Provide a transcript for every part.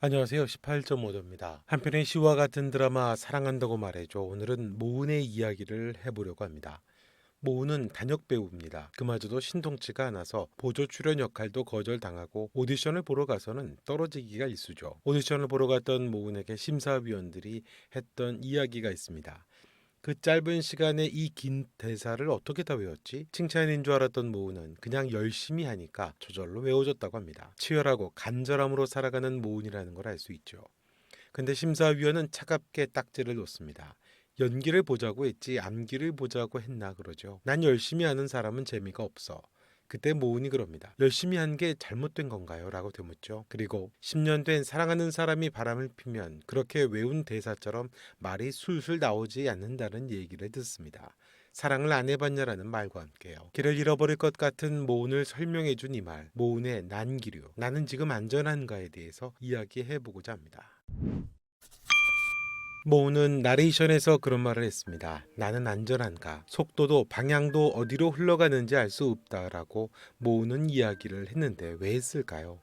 안녕하세요. 18.5도입니다. 한편의 시와 같은 드라마 사랑한다고 말해줘. 오늘은 모은의 이야기를 해보려고 합니다. 모은은 단역 배우입니다. 그마저도 신통치가 않아서 보조 출연 역할도 거절당하고 오디션을 보러 가서는 떨어지기가 일쑤죠. 오디션을 보러 갔던 모은에게 심사위원들이 했던 이야기가 있습니다. 그 짧은 시간에 이 긴 대사를 어떻게 다 외웠지? 칭찬인 줄 알았던 모은은 그냥 열심히 하니까 저절로 외워졌다고 합니다. 치열하고 간절함으로 살아가는 모은이라는 걸 알 수 있죠. 근데 심사위원은 차갑게 딱지를 놓습니다. 연기를 보자고 했지 암기를 보자고 했나 그러죠. 난 열심히 하는 사람은 재미가 없어. 그때 모은이 그럽니다. 열심히 한 게 잘못된 건가요? 라고 되묻죠. 그리고 10년 된 사랑하는 사람이 바람을 피면 그렇게 외운 대사처럼 말이 술술 나오지 않는다는 얘기를 듣습니다. 사랑을 안 해봤냐라는 말과 함께요. 길을 잃어버릴 것 같은 모은을 설명해준 이 말, 모은의 난기류, 나는 지금 안전한가에 대해서 이야기해보고자 합니다. 모우는 나레이션에서 그런 말을 했습니다. 나는 안전한가? 속도도 방향도 어디로 흘러가는지 알 수 없다라고 모우는 이야기를 했는데 왜 했을까요?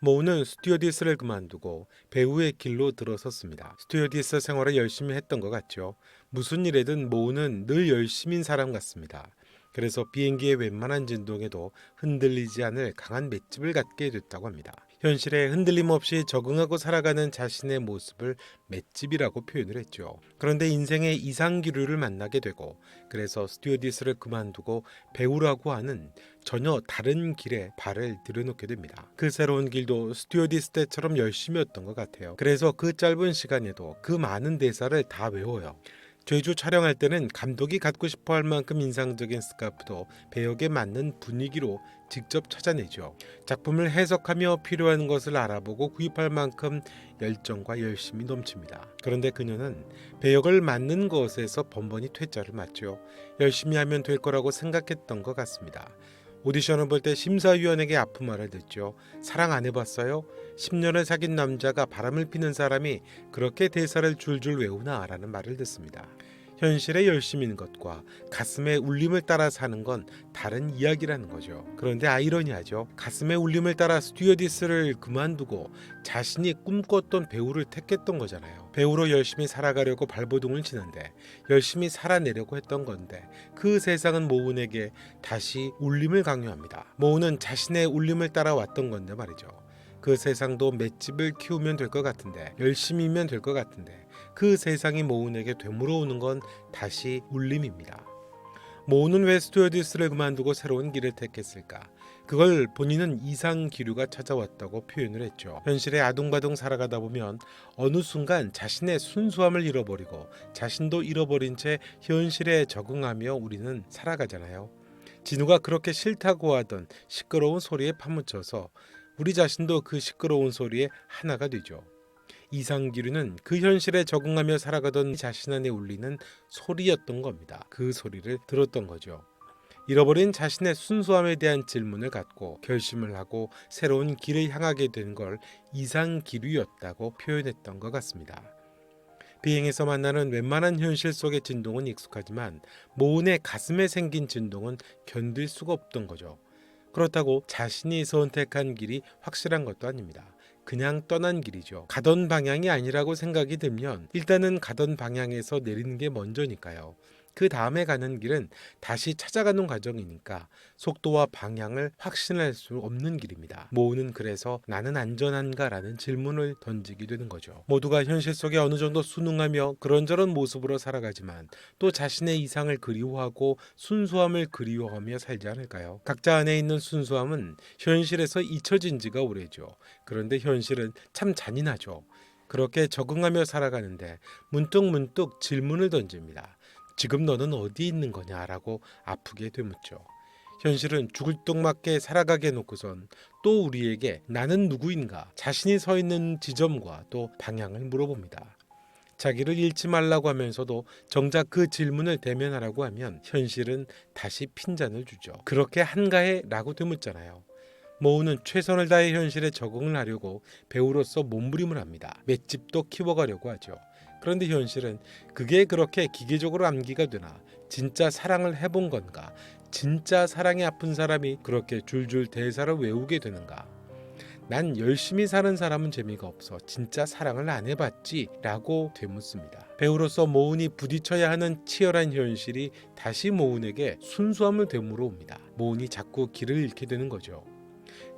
모우는 스튜어디스를 그만두고 배우의 길로 들어섰습니다. 스튜어디스 생활을 열심히 했던 것 같죠. 무슨 일에든 모우는 늘 열심인 사람 같습니다. 그래서 비행기의 웬만한 진동에도 흔들리지 않을 강한 맷집을 갖게 됐다고 합니다. 현실에 흔들림 없이 적응하고 살아가는 자신의 모습을 맷집이라고 표현을 했죠. 그런데 인생의 이상기류를 만나게 되고 그래서 스튜어디스를 그만두고 배우라고 하는 전혀 다른 길에 발을 들여놓게 됩니다. 그 새로운 길도 스튜어디스 때처럼 열심이었던 것 같아요. 그래서 그 짧은 시간에도 그 많은 대사를 다 외워요. 제주 촬영할 때는 감독이 갖고 싶어 할 만큼 인상적인 스카프도 배역에 맞는 분위기로 직접 찾아내죠. 작품을 해석하며 필요한 것을 알아보고 구입할 만큼 열정과 열심이 넘칩니다. 그런데 그녀는 배역을 맞는 것에서 번번이 퇴짜를 맞죠. 열심히 하면 될 거라고 생각했던 것 같습니다. 오디션을 볼 때 심사위원에게 아픈 말을 듣죠. 사랑 안 해봤어요? 10년을 사귄 남자가 바람을 피는 사람이 그렇게 대사를 줄줄 외우나? 라는 말을 듣습니다. 현실에 열심인 것과 가슴의 울림을 따라 사는 건 다른 이야기라는 거죠. 그런데 아이러니하죠. 가슴의 울림을 따라 스튜어디스를 그만두고 자신이 꿈꿨던 배우를 택했던 거잖아요. 배우로 열심히 살아가려고 발버둥을 치는데 열심히 살아내려고 했던 건데 그 세상은 모은에게 다시 울림을 강요합니다. 모은은 자신의 울림을 따라 왔던 건데 말이죠. 그 세상도 맷집을 키우면 될 것 같은데 열심히면 될 것 같은데 그 세상이 모은에게 되물어오는 건 다시 울림입니다. 모은은 왜 스튜어디스를 그만두고 새로운 길을 택했을까? 그걸 본인은 이상 기류가 찾아왔다고 표현을 했죠. 현실에 아둥바둥 살아가다 보면 어느 순간 자신의 순수함을 잃어버리고 자신도 잃어버린 채 현실에 적응하며 우리는 살아가잖아요. 진우가 그렇게 싫다고 하던 시끄러운 소리에 파묻혀서 우리 자신도 그 시끄러운 소리에 하나가 되죠. 이상기류는 그 현실에 적응하며 살아가던 자신 안에 울리는 소리였던 겁니다. 그 소리를 들었던 거죠. 잃어버린 자신의 순수함에 대한 질문을 갖고 결심을 하고 새로운 길을 향하게 된 걸 이상기류였다고 표현했던 것 같습니다. 비행에서 만나는 웬만한 현실 속의 진동은 익숙하지만 모은의 가슴에 생긴 진동은 견딜 수가 없던 거죠. 그렇다고 자신이 선택한 길이 확실한 것도 아닙니다. 그냥 떠난 길이죠. 가던 방향이 아니라고 생각이 들면 일단은 가던 방향에서 내리는 게 먼저니까요. 그 다음에 가는 길은 다시 찾아가는 과정이니까 속도와 방향을 확신할 수 없는 길입니다. 모우는 그래서 나는 안전한가라는 질문을 던지게 되는 거죠. 모두가 현실 속에 어느 정도 순응하며 그런저런 모습으로 살아가지만 또 자신의 이상을 그리워하고 순수함을 그리워하며 살지 않을까요? 각자 안에 있는 순수함은 현실에서 잊혀진 지가 오래죠. 그런데 현실은 참 잔인하죠. 그렇게 적응하며 살아가는데 문득 문득 질문을 던집니다. 지금 너는 어디 있는 거냐라고 아프게 되묻죠. 현실은 죽을 똥맞게 살아가게 놓고선 또 우리에게 나는 누구인가 자신이 서 있는 지점과 또 방향을 물어봅니다. 자기를 잃지 말라고 하면서도 정작 그 질문을 대면하라고 하면 현실은 다시 핀잔을 주죠. 그렇게 한가해 라고 되묻잖아요. 모우는 최선을 다해 현실에 적응을 하려고 배우로서 몸부림을 합니다. 맷집도 키워가려고 하죠. 그런데 현실은 그게 그렇게 기계적으로 암기가 되나 진짜 사랑을 해본 건가 진짜 사랑에 아픈 사람이 그렇게 줄줄 대사를 외우게 되는가 난 열심히 사는 사람은 재미가 없어 진짜 사랑을 안 해봤지 라고 되묻습니다. 배우로서 모은이 부딪혀야 하는 치열한 현실이 다시 모은에게 순수함을 되물어 옵니다. 모은이 자꾸 길을 잃게 되는 거죠.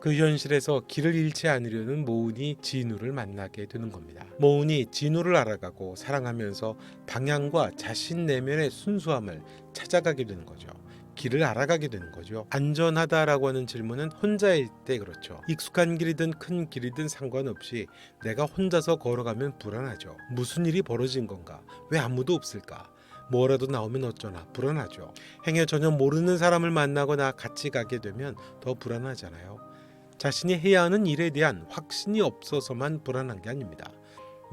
그 현실에서 길을 잃지 않으려는 모은이 진우를 만나게 되는 겁니다. 모은이 진우를 알아가고 사랑하면서 방향과 자신 내면의 순수함을 찾아가게 되는 거죠. 길을 알아가게 되는 거죠. 안전하다라고 하는 질문은 혼자일 때 그렇죠. 익숙한 길이든 큰 길이든 상관없이 내가 혼자서 걸어가면 불안하죠. 무슨 일이 벌어진 건가? 왜 아무도 없을까? 뭐라도 나오면 어쩌나 불안하죠. 행여 전혀 모르는 사람을 만나거나 같이 가게 되면 더 불안하잖아요. 자신이 해야 하는 일에 대한 확신이 없어서만 불안한 게 아닙니다.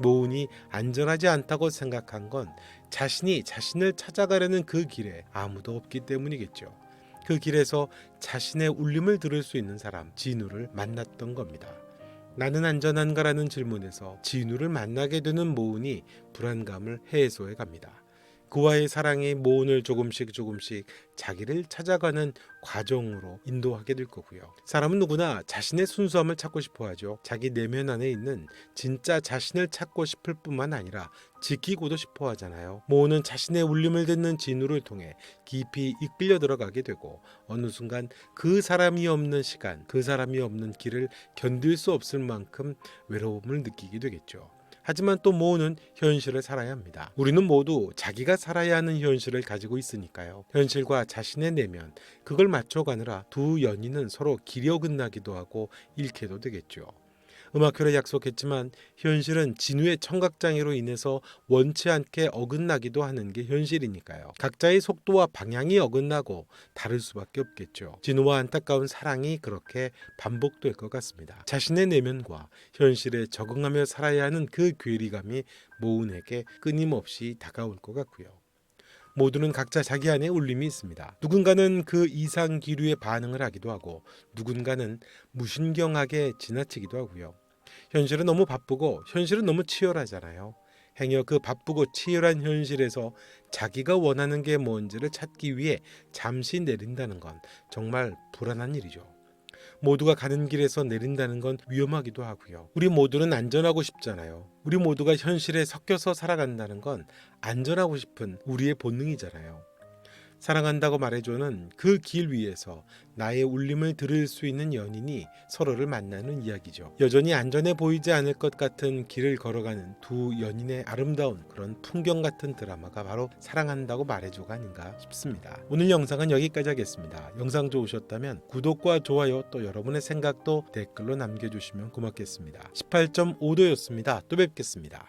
모은이 안전하지 않다고 생각한 건 자신이 자신을 찾아가려는 그 길에 아무도 없기 때문이겠죠. 그 길에서 자신의 울림을 들을 수 있는 사람, 진우를 만났던 겁니다. 나는 안전한가라는 질문에서 진우를 만나게 되는 모은이 불안감을 해소해 갑니다. 그와의 사랑이 모은을 조금씩 조금씩 자기를 찾아가는 과정으로 인도하게 될 거고요. 사람은 누구나 자신의 순수함을 찾고 싶어 하죠. 자기 내면 안에 있는 진짜 자신을 찾고 싶을 뿐만 아니라 지키고도 싶어 하잖아요. 모은은 자신의 울림을 듣는 진우를 통해 깊이 이끌려 들어가게 되고 어느 순간 그 사람이 없는 시간, 그 사람이 없는 길을 견딜 수 없을 만큼 외로움을 느끼게 되겠죠. 하지만 또 모우는 현실을 살아야 합니다. 우리는 모두 자기가 살아야 하는 현실을 가지고 있으니까요. 현실과 자신의 내면, 그걸 맞춰가느라 두 연인은 서로 길이 어긋나기도 하고 잃게도 되겠죠. 음악회를 약속했지만 현실은 진우의 청각장애로 인해서 원치 않게 어긋나기도 하는 게 현실이니까요. 각자의 속도와 방향이 어긋나고 다를 수밖에 없겠죠. 진우와 안타까운 사랑이 그렇게 반복될 것 같습니다. 자신의 내면과 현실에 적응하며 살아야 하는 그 괴리감이 모은에게 끊임없이 다가올 것 같고요. 모두는 각자 자기 안에 울림이 있습니다. 누군가는 그 이상 기류에 반응을 하기도 하고 누군가는 무신경하게 지나치기도 하고요. 현실은 너무 바쁘고 현실은 너무 치열하잖아요. 행여 그 바쁘고 치열한 현실에서 자기가 원하는 게 뭔지를 찾기 위해 잠시 내린다는 건 정말 불안한 일이죠. 모두가 가는 길에서 내린다는 건 위험하기도 하고요. 우리 모두는 안전하고 싶잖아요. 우리 모두가 현실에 섞여서 살아간다는 건 안전하고 싶은 우리의 본능이잖아요. 사랑한다고 말해줘는 그 길 위에서 나의 울림을 들을 수 있는 연인이 서로를 만나는 이야기죠. 여전히 안전해 보이지 않을 것 같은 길을 걸어가는 두 연인의 아름다운 그런 풍경 같은 드라마가 바로 사랑한다고 말해줘가 아닌가 싶습니다. 오늘 영상은 여기까지 하겠습니다. 영상 좋으셨다면 구독과 좋아요 또 여러분의 생각도 댓글로 남겨주시면 고맙겠습니다. 18.5도였습니다. 또 뵙겠습니다.